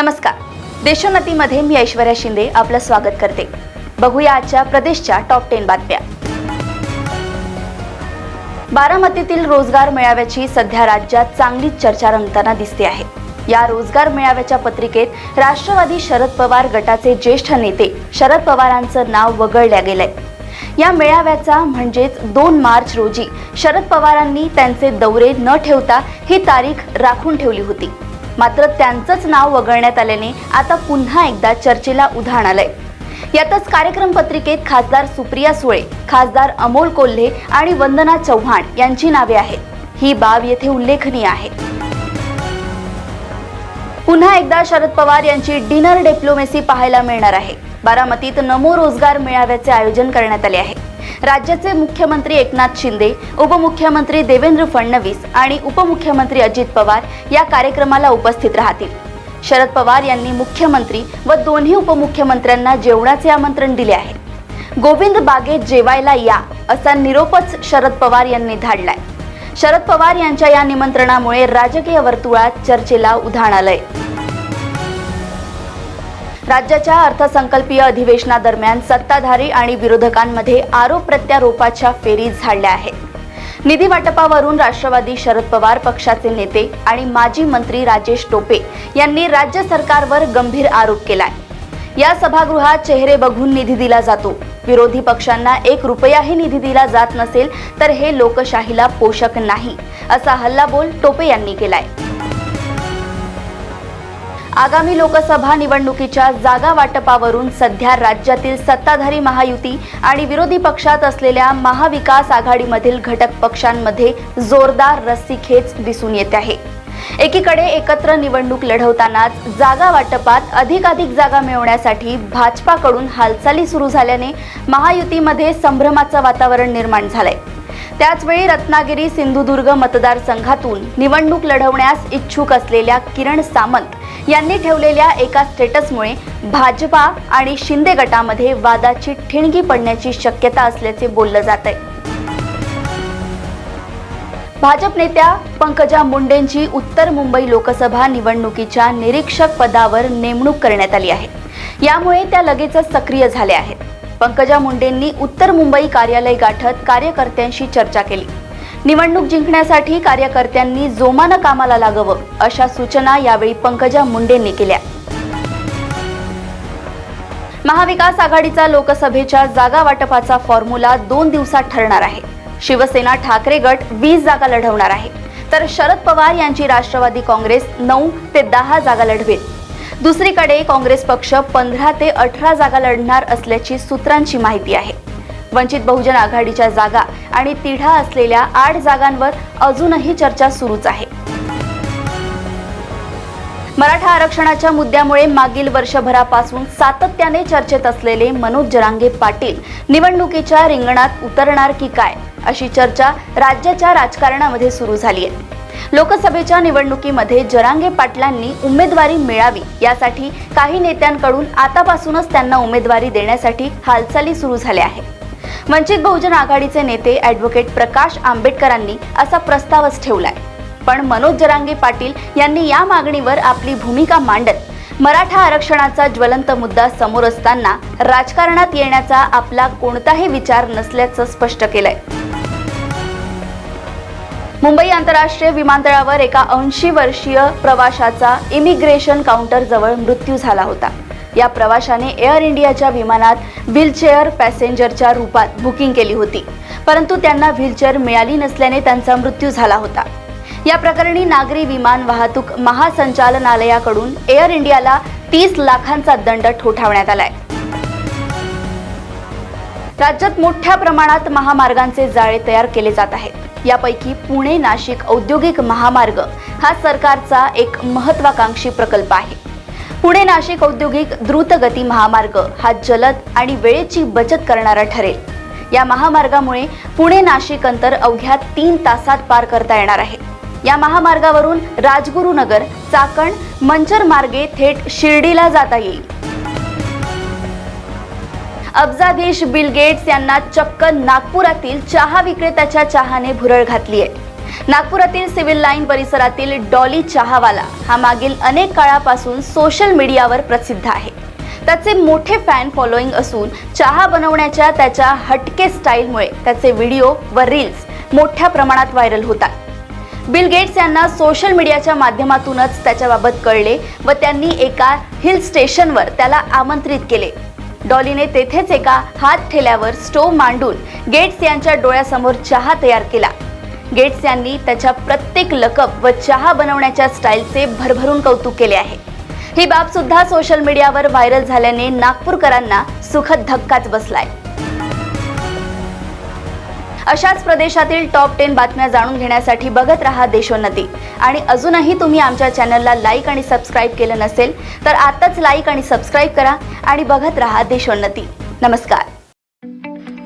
नमस्कार. देशोन्नतीमध्ये मी ऐश्वर्या शिंदे आपलं स्वागत करते. बघूया आजच्या प्रदेशच्या टॉप टेन बातम्या. बारामतीतील रोजगार मेळाव्याची सध्या राज्यात चांगलीच चर्चा रंगताना दिसते आहे. या रोजगार मेळाव्याच्या पत्रिकेत राष्ट्रवादी शरद पवार गटाचे ज्येष्ठ नेते शरद पवारांचं नाव वगळल्या गेलंय. या मेळाव्याचा म्हणजेच दोन मार्च रोजी शरद पवारांनी त्यांचे दौरे न ठेवता ही तारीख राखून ठेवली होती. मात्र त्यांचंच नाव वगळण्यात आल्याने आता पुन्हा एकदा चर्चेला उधाण आलंय. यातच कार्यक्रम पत्रिकेत खासदार सुप्रिया सुळे खासदार अमोल कोल्हे आणि वंदना चव्हाण यांची नावे आहेत. ही बाब येथे उल्लेखनीय आहे. पुन्हा एकदा शरद पवार यांची डिनर डिप्लोमेसी पाहायला मिळणार आहे. बारामतीत नमो रोजगार मेळाव्याचे आयोजन करण्यात आले आहे. राज्याचे मुख्यमंत्री एकनाथ शिंदे उपमुख्यमंत्री देवेंद्र फडणवीस आणि उपमुख्यमंत्री अजित पवार या कार्यक्रमाला उपस्थित राहतील. शरद पवार यांनी मुख्यमंत्री व दोन्ही उपमुख्यमंत्र्यांना जेवणाचे आमंत्रण दिले आहे. गोविंद बागेत जेवायला या असा निरोपच शरद पवार यांनी धाडलाय. शरद पवार यांच्या या निमंत्रणामुळे राजकीय वर्तुळात चर्चेला उधाण आलंय. राज्याच्या अर्थसंकल्पीय अधिवेशनादरम्यान सत्ताधारी आणि विरोधकांमध्ये आरोप प्रत्यारोपाच्या फेरी झाडल्या आहेत. निधी वाटपावरून राष्ट्रवादी शरद पवार पक्षाचे नेते आणि माजी मंत्री राजेश टोपे यांनी राज्य सरकारवर गंभीर आरोप केलाय. या सभागृहात चेहरे बघून निधी दिला जातो. विरोधी पक्षांना एक रुपयाही निधी दिला जात नसेल तर हे लोकशाहीला पोषक नाही असा हल्लाबोल टोपे यांनी केलाय. आगामी लोकसभा निवडणुकीच्या जागा वाटपावरून सध्या राज्यातील सत्ताधारी महायुती आणि विरोधी पक्षात असलेल्या महाविकास आघाडीमधील घटक पक्षांमध्ये जोरदार रस्सीखेच दिसून येत आहे. एकीकडे एकत्र निवडणूक लढवतानाच जागा वाटपात अधिकाधिक जागा मिळवण्यासाठी भाजपाकडून हालचाली सुरू झाल्याने महायुतीमध्ये संभ्रमाचं वातावरण निर्माण झालंय. त्याचवेळी रत्नागिरी सिंधुदुर्ग मतदारसंघातून निवडणूक लढवण्यास इच्छुक असलेल्या किरण सामंत यांनी ठेवलेल्या एका स्टेटसमुळे भाजपा आणि शिंदे गटामध्ये वादाची ठिणगी पडण्याची शक्यता असल्याचे बोललं जात आहे भाजप नेत्या पंकजा मुंडेंची उत्तर मुंबई लोकसभा निवडणुकीच्या निरीक्षक पदावर नेमणूक करण्यात आली आहे. यामुळे त्या लगेचच सक्रिय झाल्या आहेत. पंकजा मुंडेंनी उत्तर मुंबई कार्यालय गाठत कार्यकर्त्यांशी चर्चा केली. निवडणूक जिंकण्यासाठी कार्यकर्त्यांनी जोमानं कामाला लागावं अशा सूचना यावेळी पंकजा मुंडेंनी केल्या. महाविकास आघाडीचा लोकसभेच्या जागा वाटपाचा फॉर्म्युला दोन दिवसात ठरणार आहे. शिवसेना ठाकरे गट वीस जागा लढवणार आहे. तर शरद पवार यांची राष्ट्रवादी काँग्रेस नऊ ते दहा जागा लढवेल. दुसरीकडे काँग्रेस पक्ष पंधरा ते अठरा जागा लढणार असल्याची सूत्रांची माहिती आहे. वंचित बहुजन आघाडीच्या जागा आणि तिढा असलेल्या आठ जागांवर अजूनही चर्चा सुरूच आहे. मराठा आरक्षणाच्या मुद्द्यामुळे मागील वर्षभरापासून सातत्याने चर्चेत असलेले मनोज जरांगे पाटील निवडणुकीच्या रिंगणात उतरणार की काय अशी चर्चा राज्याच्या राजकारणामध्ये सुरू झाली आहे. लोकसभेच्या निवडणुकीमध्ये जरांगे पाटलांनी उमेदवारी मिळावी यासाठी काही नेत्यांकडून आतापासूनच त्यांना उमेदवारी देण्यासाठी हालचाली सुरू झाल्या आहेत. वंचित बहुजन आघाडीचे नेते ॲडव्होकेट प्रकाश आंबेडकरांनी असा प्रस्तावच ठेवलाय. पण मनोज जरांगे पाटील यांनी या मागणीवर आपली भूमिका मांडत मराठा आरक्षणाचा ज्वलंत मुद्दा समोर असताना राजकारणात येण्याचा आपला कोणताही विचार नसल्याचं स्पष्ट केलंय. मुंबई आंतरराष्ट्रीय विमानतळावर एका ऐंशी वर्षीय प्रवाशाचा इमिग्रेशन काउंटर जवळ मृत्यू झाला होता. या प्रवाशाने एअर इंडियाच्या विमानात व्हीलचेअर पॅसेंजरच्या रूपात बुकिंग केली होती. परंतु त्यांना व्हीलचेअर मिळाली नसल्याने त्यांचा मृत्यू झाला होता. या प्रकरणी नागरी विमान वाहतूक महासंचालनालयाकडून एअर इंडियाला तीस लाखांचा दंड ठोठावण्यात आलाय. राज्यात मोठ्या प्रमाणात महामार्गांचे जाळे तयार केले जात आहेत. यापैकी पुणे नाशिक औद्योगिक महामार्ग हा सरकारचा एक महत्वाकांक्षी प्रकल्प आहे. पुणे नाशिक औद्योगिक द्रुतगती महामार्ग हा जलद आणि वेळेची बचत करणारा ठरेल. या महामार्गामुळे पुणे नाशिक अंतर अवघ्या तीन तासात पार करता येणार आहे. या महामार्गावरून राजगुरुनगर चाकण मंचर मार्गे थेट शिर्डीला जाता येईल. अब्जाधीश बिल गेट्स यांना चक्क नागपुरातील चहा विक्रेत्याच्या चहाने भुरळ घातली आहे नागपुरातील सिव्हिल लाईन परिसरातील डॉली चहावाला हा मागील अनेक काळापासून सोशल मीडियावर प्रसिद्ध आहे. त्याचे मोठे फॅन फॉलोईंग असून चहा बनवण्याच्या त्याच्या हटके स्टाईलमुळे त्याचे व्हिडिओ व रील्स मोठ्या प्रमाणात व्हायरल होतात. बिल गेट्स यांना सोशल मीडियाच्या माध्यमातूनच त्याच्याबाबत कळले व त्यांनी एका हिल स्टेशनवर त्याला आमंत्रित केले. डॉलीने तेथेच एका हात ठेल्यावर स्टोव मांडून गेट्स यांच्या डोळ्यासमोर चहा तयार केला. गेट्स यांनी त्याच्या प्रत्येक लकप व चहा बनवण्याच्या स्टाईलचे भरभरून कौतुक केले आहे. ही बाब सुद्धा सोशल मीडियावर व्हायरल झाल्याने नागपूरकरांना सुखद धक्काच बसलाय. अशाच प्रदेशातील टॉप टेन बातम्या जाणून घेण्यासाठी बघत रहा देशोन्नती. आणि अजूनही तुम्ही आमच्या चॅनलला लाईक आणि सबस्क्राईब केलं नसेल तर आताच लाईक आणि सबस्क्राईब करा आणि बघत रहा देशोन्नती. नमस्कार.